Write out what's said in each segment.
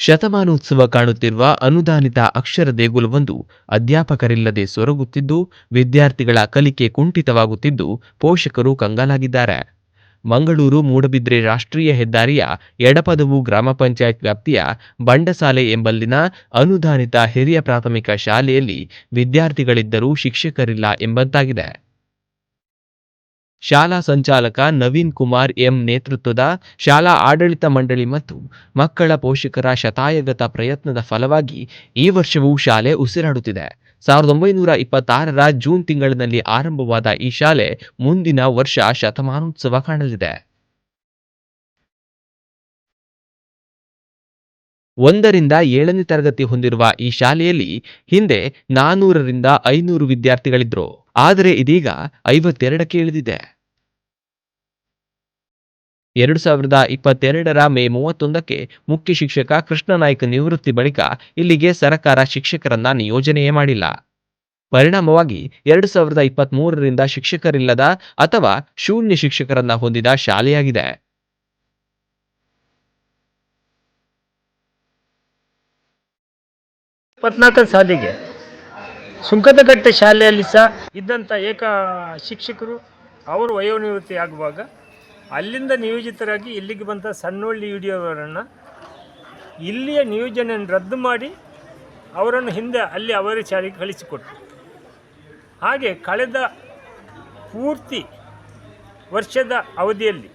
ಶತಮಾನೋತ್ಸವ ಕಾಣುತ್ತಿರುವ ಅನುದಾನಿತ ಅಕ್ಷರ ದೇಗುಲವೊಂದು ಅಧ್ಯಾಪಕರಿಲ್ಲದೆ ಸೊರಗುತ್ತಿದ್ದು, ವಿದ್ಯಾರ್ಥಿಗಳ ಕಲಿಕೆ ಕುಂಠಿತವಾಗುತ್ತಿದ್ದು, ಪೋಷಕರು ಕಂಗಾಲಾಗಿದ್ದಾರೆ. ಮಂಗಳೂರು ಮೂಡಬಿದ್ರೆ ರಾಷ್ಟ್ರೀಯ ಹೆದ್ದಾರಿಯ ಎಡಪದವು ಗ್ರಾಮ ಪಂಚಾಯತ್ ವ್ಯಾಪ್ತಿಯ ಬಂಡಸಾಲೆ ಎಂಬಲ್ಲಿನ ಅನುದಾನಿತ ಹಿರಿಯ ಪ್ರಾಥಮಿಕ ಶಾಲೆಯಲ್ಲಿ ವಿದ್ಯಾರ್ಥಿಗಳಿದ್ದರೂ ಶಿಕ್ಷಕರಿಲ್ಲ ಎಂಬಂತಾಗಿದೆ. ಶಾಲಾ ಸಂಚಾಲಕ ನವೀನ್ ಕುಮಾರ್ ಎಂ ನೇತೃತ್ವದ ಶಾಲಾ ಆಡಳಿತ ಮಂಡಳಿ ಮತ್ತು ಮಕ್ಕಳ ಪೋಷಕರ ಶತಾಯಗತ ಪ್ರಯತ್ನದ ಫಲವಾಗಿ ಈ ವರ್ಷವೂ ಶಾಲೆ ಉಸಿರಾಡುತ್ತಿದೆ. ಸಾವಿರದ ಒಂಬೈನೂರ ಇಪ್ಪತ್ತಾರರ ಜೂನ್ ತಿಂಗಳಿನಲ್ಲಿ ಆರಂಭವಾದ ಈ ಶಾಲೆ ಮುಂದಿನ ವರ್ಷ ಶತಮಾನೋತ್ಸವ ಕಾಣಲಿದೆ. ಒಂದರಿಂದ ಏಳನೇ ತರಗತಿ ಹೊಂದಿರುವ ಈ ಶಾಲೆಯಲ್ಲಿ ಹಿಂದೆ ನಾನೂರರಿಂದ ಐನೂರು ವಿದ್ಯಾರ್ಥಿಗಳಿದ್ರು. ಆದರೆ ಇದೀಗ ಐವತ್ತೆರಡಕ್ಕೆ ಇಳಿದಿದೆ. ಎರಡು ಸಾವಿರದ ಇಪ್ಪತ್ತೆರಡರ ಮೇ ಮೂವತ್ತೊಂದಕ್ಕೆ ಮುಖ್ಯ ಶಿಕ್ಷಕ ಕೃಷ್ಣನಾಯ್ಕ ನಿವೃತ್ತಿ ಬಳಿಕ ಇಲ್ಲಿಗೆ ಸರಕಾರ ಶಿಕ್ಷಕರನ್ನ ನಿಯೋಜನೆಯೇ ಮಾಡಿಲ್ಲ. ಪರಿಣಾಮವಾಗಿ ಎರಡು ಸಾವಿರದ ಇಪ್ಪತ್ತ್ ಮೂರರಿಂದ ಶಿಕ್ಷಕರಿಲ್ಲದ ಅಥವಾ ಶೂನ್ಯ ಶಿಕ್ಷಕರನ್ನ ಹೊಂದಿದ ಶಾಲೆಯಾಗಿದೆ. ಸಾಲಿಗೆ ಸುಂಕದಕಟ್ಟೆ ಶಾಲೆಯಲ್ಲಿ ಸಹ ಇದ್ದಂಥ ಏಕ ಶಿಕ್ಷಕರು ಅವರು ವಯೋನಿವೃತ್ತಿ ಆಗುವಾಗ ಅಲ್ಲಿಂದ ನಿಯೋಜಿತರಾಗಿ ಇಲ್ಲಿಗೆ ಬಂದ ಸಣ್ಣೊಳ್ಳಿ ವಿಡಿಯೋವರನ್ನು ಇಲ್ಲಿಯ ನಿಯೋಜನೆಯನ್ನು ರದ್ದು ಮಾಡಿ ಅವರನ್ನು ಹಿಂದೆ ಅಲ್ಲಿ ಅವರ ಶಾಲೆಗೆ ಕಳಿಸಿಕೊಟ್ಟರು ಹಾಗೆ ಕಳೆದ ಪೂರ್ತಿ ವರ್ಷದ ಅವಧಿಯಲ್ಲಿ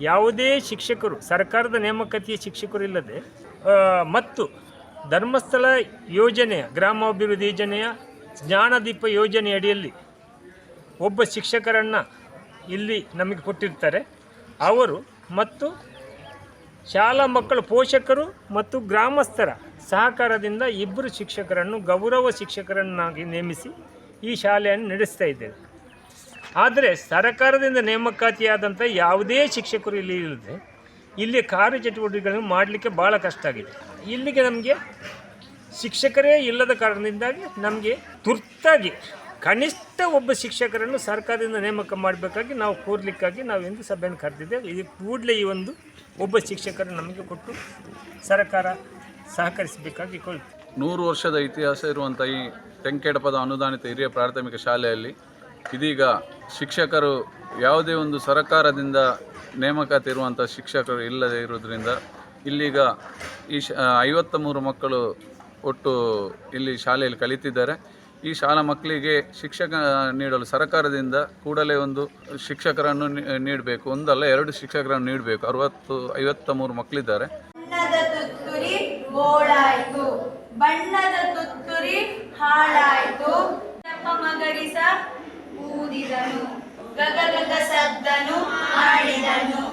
ಯಾವುದೇ ಶಿಕ್ಷಕರು, ಸರ್ಕಾರದ ನೇಮಕತಿಯ ಶಿಕ್ಷಕರು ಇಲ್ಲದೆ ಮತ್ತು ಧರ್ಮಸ್ಥಳ ಯೋಜನೆಯ, ಗ್ರಾಮಾಭಿವೃದ್ಧಿ ಯೋಜನೆಯ ಜ್ಞಾನದೀಪ ಯೋಜನೆ ಅಡಿಯಲ್ಲಿ ಒಬ್ಬ ಶಿಕ್ಷಕರನ್ನು ಇಲ್ಲಿ ನಮಗೆ ಕೊಟ್ಟಿರ್ತಾರೆ. ಅವರು ಮತ್ತು ಶಾಲಾ ಮಕ್ಕಳ, ಪೋಷಕರು ಮತ್ತು ಗ್ರಾಮಸ್ಥರ ಸಹಕಾರದಿಂದ ಇಬ್ಬರು ಶಿಕ್ಷಕರನ್ನು, ಗೌರವ ಶಿಕ್ಷಕರನ್ನಾಗಿ ನೇಮಿಸಿ ಈ ಶಾಲೆಯನ್ನು ನಡೆಸ್ತಾ ಇದ್ದೇವೆ. ಆದರೆ ಸರ್ಕಾರದಿಂದ ನೇಮಕಾತಿಯಾದಂಥ ಯಾವುದೇ ಶಿಕ್ಷಕರು ಇಲ್ಲಿ ಇಲ್ಲದೆ ಇಲ್ಲಿ ಕಾರ್ಯಚಟುವಟಿಕೆಗಳನ್ನು ಮಾಡಲಿಕ್ಕೆ ಭಾಳ ಕಷ್ಟ ಆಗಿದೆ. ಇಲ್ಲಿಗೆ ನಮಗೆ ಶಿಕ್ಷಕರೇ ಇಲ್ಲದ ಕಾರಣದಿಂದಾಗಿ ನಮಗೆ ತುರ್ತಾಗಿ ಕನಿಷ್ಠ ಒಬ್ಬ ಶಿಕ್ಷಕರನ್ನು ಸರ್ಕಾರದಿಂದ ನೇಮಕ ಮಾಡಬೇಕಾಗಿ ನಾವು ಕೋರ್ಲಿಕ್ಕಾಗಿ ನಾವು ಇಂದು ಸಭೆಯನ್ನು ಕರೆದಿದ್ದೇವೆ. ಇದು ಕೂಡಲೇ ಈ ಒಂದು ಒಬ್ಬ ಶಿಕ್ಷಕರನ್ನು ನಮಗೆ ಕೊಟ್ಟು ಸರ್ಕಾರ ಸಹಕರಿಸಬೇಕಾಗಿ ಕೊಳ್ತೀವಿ ನೂರು ವರ್ಷದ ಇತಿಹಾಸ ಇರುವಂಥ ಈ ತೆಂಕೆಡಪದ ಅನುದಾನಿತ ಹಿರಿಯ ಪ್ರಾಥಮಿಕ ಶಾಲೆಯಲ್ಲಿ ಇದೀಗ ಶಿಕ್ಷಕರು ಯಾವುದೇ ಒಂದು ಸರ್ಕಾರದಿಂದ ನೇಮಕಾತಿ ಇರುವಂಥ ಶಿಕ್ಷಕರು ಇಲ್ಲದೆ ಇರೋದ್ರಿಂದ ಇಲ್ಲಿಗ ಈ ಶ ಐವತ್ತ ಮೂರು ಮಕ್ಕಳು ಒಟ್ಟು ಇಲ್ಲಿ ಶಾಲೆಯಲ್ಲಿ ಕಲಿತಿದ್ದಾರೆ. ಈ ಶಾಲಾ ಮಕ್ಕಳಿಗೆ ಶಿಕ್ಷಕ ನೀಡಲು ಸರ್ಕಾರದಿಂದ ಕೂಡಲೇ ಒಂದು ಶಿಕ್ಷಕರನ್ನು ನೀಡಬೇಕು. ಒಂದಲ್ಲ, ಎರಡು ಶಿಕ್ಷಕರನ್ನು ನೀಡಬೇಕು. ಅರವತ್ತು ಐವತ್ತ ಮೂರು ಮಕ್ಕಳಿದ್ದಾರೆ. ಬಣ್ಣದ ತುತ್ತುರಿ ಹಾಳಾಯಿತು. ಮಗರಿಸ ಗಗಗಗ ಸದ್ದನು ಆಡಿದನು